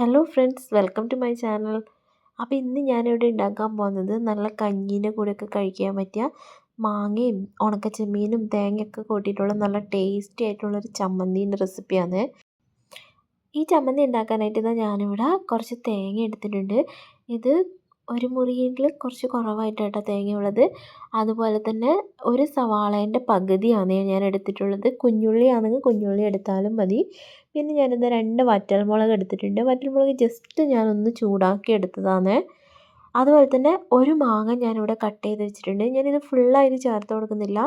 Hello friends welcome to my channel അപ്പോൾ ഇന്ന് ഞാനിവിടെ ഉണ്ടാക്കാൻ പോകുന്നത് നല്ല കഞ്ഞീന്റെ കൂടെയൊക്കെ കഴിക്കാൻ പറ്റിയ മാങ്ങയും ഉണക്കച്ചെമ്മീനും തേങ്ങയൊക്കെ കൂട്ടിയിട്ടുള്ള നല്ല ടേസ്റ്റി ആയിട്ടുള്ളൊരു ചമ്മന്തീന്റെ റെസിപ്പിയാണ് ഈ ചമ്മന്തി ഉണ്ടാക്കാനായിട്ട് ഞാനിവിടെ കുറച്ച് തേങ്ങ എടുത്തിട്ടുണ്ട്. ഇത് ഒരു മുറിയെങ്കിലും കുറച്ച് കുറവായിട്ടാണ് തേങ്ങയുള്ളത്. അതുപോലെ തന്നെ ഒരു സവാളേന്റെ പകുതിയാണ് ഞാൻ എടുത്തിട്ടുള്ളത്. കുഞ്ഞുള്ളി ആണെങ്കിൽ കുഞ്ഞുള്ളി എടുത്താലും മതി. പിന്നെ ഞാനിത് രണ്ട് വറ്റൽമുളക് എടുത്തിട്ടുണ്ട്. വറ്റൽമുളക് ജസ്റ്റ് ഞാനൊന്ന് ചൂടാക്കി എടുത്തതാണ്. അതുപോലെ തന്നെ ഒരു മാങ്ങ ഞാനിവിടെ കട്ട് ചെയ്ത് വെച്ചിട്ടുണ്ട്. ഞാനിത് ഫുള്ളായിട്ട് ചേർത്ത് കൊടുക്കുന്നില്ല.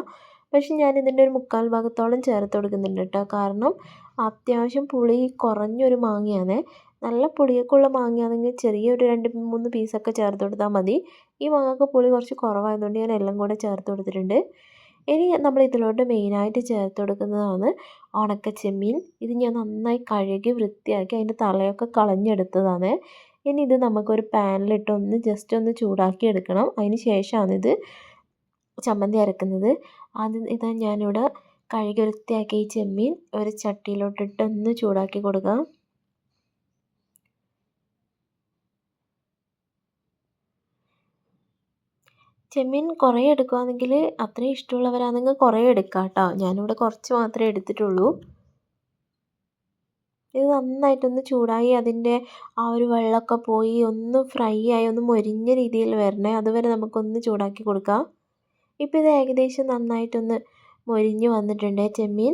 പക്ഷേ ഞാനിതിന്റെ ഒരു മുക്കാൽ ഭാഗത്തോളം ചേർത്ത് കൊടുക്കുന്നുണ്ട് കേട്ടോ. കാരണം അത്യാവശ്യം പുളി കുറഞ്ഞൊരു മാങ്ങയാണ്. നല്ല പുളിയൊക്കെ ഉള്ള മാങ്ങയാണെങ്കിൽ ചെറിയൊരു രണ്ട് മൂന്ന് പീസൊക്കെ ചേർത്ത് കൊടുത്താൽ മതി. ഈ മാങ്ങക്ക് പുളി കുറച്ച് കുറവായതുകൊണ്ട് ഞാൻ എല്ലാം കൂടെ ചേർത്ത് കൊടുത്തിട്ടുണ്ട്. ഇനി നമ്മൾ ഇതിലോട്ട് മെയിനായിട്ട് ചേർത്ത് കൊടുക്കുന്നതാണ് ഉണക്ക ചെമ്മീൻ ഇത് ഞാൻ നന്നായി കഴുകി വൃത്തിയാക്കി അതിന്റെ തലയൊക്കെ കളഞ്ഞെടുത്തതാണ്. ഇനി ഇത് നമുക്കൊരു പാനിലിട്ട് ഒന്ന് ജസ്റ്റ് ഒന്ന് ചൂടാക്കി എടുക്കണം. അതിന് ശേഷമാണിത് ചമ്മന്തി അരക്കുന്നത്. ആദ്യം ഇതാ ഞാനിവിടെ കഴുകി വൃത്തിയാക്കി ഈ ചെമ്മീൻ ഒരു ചട്ടിയിലോട്ടിട്ട് ഒന്ന് ചൂടാക്കി കൊടുക്കാം. ചെമ്മീൻ കുറേ എടുക്കുകയാണെങ്കിൽ അത്രയും ഇഷ്ടമുള്ളവരാണെങ്കിൽ കുറേ എടുക്കാം കേട്ടോ. ഞാനിവിടെ കുറച്ച് മാത്രമേ എടുത്തിട്ടുള്ളൂ. ഇത് നന്നായിട്ടൊന്ന് ചൂടായി അതിന്റെ ആ ഒരു വെള്ളമൊക്കെ പോയി ഒന്ന് ഫ്രൈ ആയി ഒന്ന് മൊരിഞ്ഞ രീതിയിൽ വരണേ. അതുവരെ നമുക്കൊന്ന് ചൂടാക്കി കൊടുക്കാം. ഇപ്പോൾ ഇത് ഏകദേശം നന്നായിട്ടൊന്ന് മൊരിഞ്ഞ് വന്നിട്ടുണ്ട് ചെമ്മീൻ.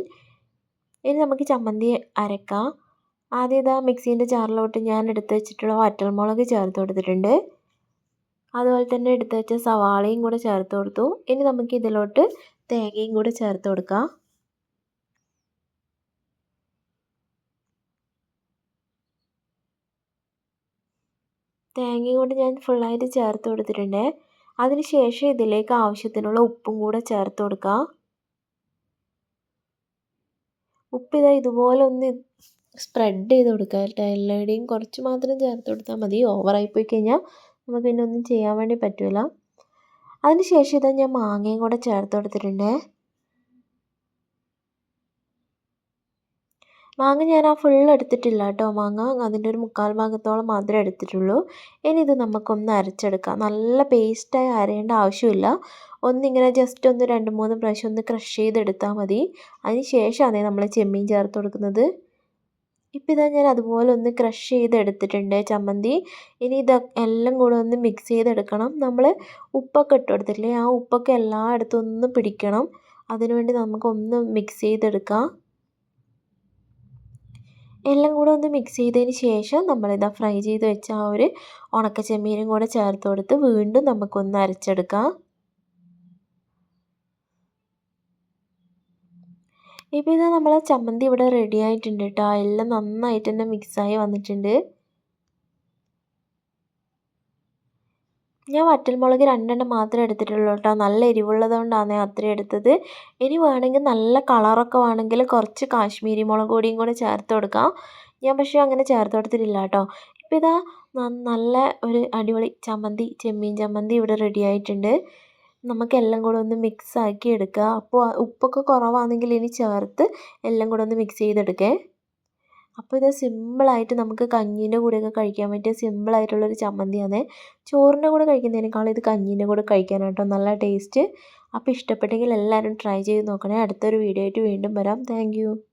ഇനി നമുക്ക് ചമ്മന്തി അരക്കാം. ആദ്യം ഇതാ മിക്സീന്റെ ജാറിലോട്ട് ഞാൻ എടുത്ത് വെച്ചിട്ടുള്ള വറ്റൽമുളക് ചേർത്ത് കൊടുത്തിട്ടുണ്ട്. അതുപോലെ തന്നെ എടുത്ത് വെച്ച സവാളയും കൂടെ ചേർത്ത് കൊടുത്തു. ഇനി നമുക്ക് ഇതിലോട്ട് തേങ്ങയും കൂടെ ചേർത്ത് കൊടുക്കാം. തേങ്ങയും കൂടെ ഞാൻ ഫുള്ളായിട്ട് ചേർത്ത് കൊടുത്തിട്ടുണ്ട്. അതിന് ശേഷം ഇതിലേക്ക് ആവശ്യത്തിനുള്ള ഉപ്പും കൂടെ ചേർത്ത് കൊടുക്കുക ഉപ്പ് ഇതാ ഇതുപോലെ ഒന്ന് സ്പ്രെഡ് ചെയ്ത് കൊടുക്കുക എല്ലാവരുടെയും കുറച്ച് മാത്രം ചേർത്ത് കൊടുത്താൽ മതി. ഓവറായി പോയി കഴിഞ്ഞാൽ നമുക്ക് പിന്നെ ഒന്നും ചെയ്യാൻ വേണ്ടി പറ്റില്ല അതിന് ശേഷം ഇതാ ഞാൻ മാങ്ങയും കൂടെ ചേർത്ത് കൊടുത്തിട്ടുണ്ട്. മാങ്ങ ഞാൻ ആ ഫുൾ എടുത്തിട്ടില്ല കേട്ടോ മാങ്ങ അതിന്റെ ഒരു മുക്കാൽ ഭാഗത്തോളം മാത്രമേ എടുത്തിട്ടുള്ളൂ. ഇനി ഇത് നമുക്കൊന്ന് അരച്ചെടുക്കാം. നല്ല പേസ്റ്റായി അരയേണ്ട ആവശ്യമില്ല. ഒന്നിങ്ങനെ ജസ്റ്റ് ഒന്ന് രണ്ട് മൂന്ന് പ്രാവശ്യം ഒന്ന് ക്രഷ് ചെയ്തെടുത്താൽ മതി. അതിന് ശേഷമാണ് നമ്മൾ ചെമ്മീൻ ചേർത്ത് കൊടുക്കുന്നത്. ഇപ്പം ഇതാ ഞാൻ അതുപോലെ ഒന്ന് ക്രഷ് ചെയ്തെടുത്തിട്ടുണ്ട് ചമ്മന്തി. ഇനി ഇത് എല്ലാം കൂടെ ഒന്ന് മിക്സ് ചെയ്തെടുക്കണം. നമ്മൾ ഉപ്പൊക്കെ ഇട്ട് കൊടുത്തിട്ടില്ലേ? ആ ഉപ്പൊക്കെ എല്ലായിടത്തും ഒന്ന് പിടിക്കണം. അതിനുവേണ്ടി നമുക്കൊന്ന് മിക്സ് ചെയ്തെടുക്കാം. എല്ലാം കൂടെ ഒന്ന് മിക്സ് ചെയ്തതിന് ശേഷം നമ്മളിതാ ഫ്രൈ ചെയ്ത് വെച്ച ആ ഒരു ഉണക്ക ചെമ്മീനും കൂടെ ചേർത്ത് കൊടുത്ത് വീണ്ടും നമുക്കൊന്ന് അരച്ചെടുക്കാം. ഇപ്പോൾ ഇതാ നമ്മളെ ചമ്മന്തി ഇവിടെ റെഡി ആയിട്ടുണ്ട് കേട്ടോ എല്ലാം നന്നായിട്ട് തന്നെ മിക്സായി വന്നിട്ടുണ്ട്. ഞാൻ വറ്റൽമുളക് രണ്ടെണ്ണം മാത്രമേ എടുത്തിട്ടുള്ളൂ കേട്ടോ. നല്ല എരിവുള്ളത് കൊണ്ടാണ് അത്രയും എടുത്തത്. ഇനി വേണമെങ്കിൽ നല്ല കളറൊക്കെ വേണമെങ്കിൽ കുറച്ച് കാശ്മീരി മുളക് പൊടിയും കൂടെ ചേർത്ത് കൊടുക്കാം. ഞാൻ പക്ഷേ അങ്ങനെ ചേർത്ത് കൊടുത്തിട്ടില്ല കേട്ടോ. ഇപ്പോൾ ഇതാ നല്ല ഒരു അടിപൊളി ചമ്മന്തി ചെമ്മീൻ ചമ്മന്തി ഇവിടെ റെഡി ആയിട്ടുണ്ട്. നമുക്കെല്ലാം കൂടെ ഒന്ന് മിക്സ് ആക്കി എടുക്കുക അപ്പോൾ ഉപ്പൊക്കെ കുറവാണെങ്കിൽ ഇനി ചേർത്ത് എല്ലാം കൂടെ ഒന്ന് മിക്സ് ചെയ്തെടുക്കേ. അപ്പോൾ ഇത് സിമ്പിളായിട്ട് നമുക്ക് കഞ്ഞീന്റെ കൂടെയൊക്കെ കഴിക്കാൻ പറ്റിയ സിമ്പിളായിട്ടുള്ളൊരു ചമ്മന്തിയാണ്. ചോറിന്റെ കൂടെ കഴിക്കുന്നതിനേക്കാളും ഇത് കഞ്ഞീന്റെ കൂടെ കഴിക്കാനായിട്ടോ നല്ല ടേസ്റ്റ്. അപ്പോൾ ഇഷ്ടപ്പെട്ടെങ്കിൽ എല്ലാവരും ട്രൈ ചെയ്ത് നോക്കണേ. അടുത്തൊരു വീഡിയോ ആയിട്ട് വീണ്ടും വരാം. താങ്ക്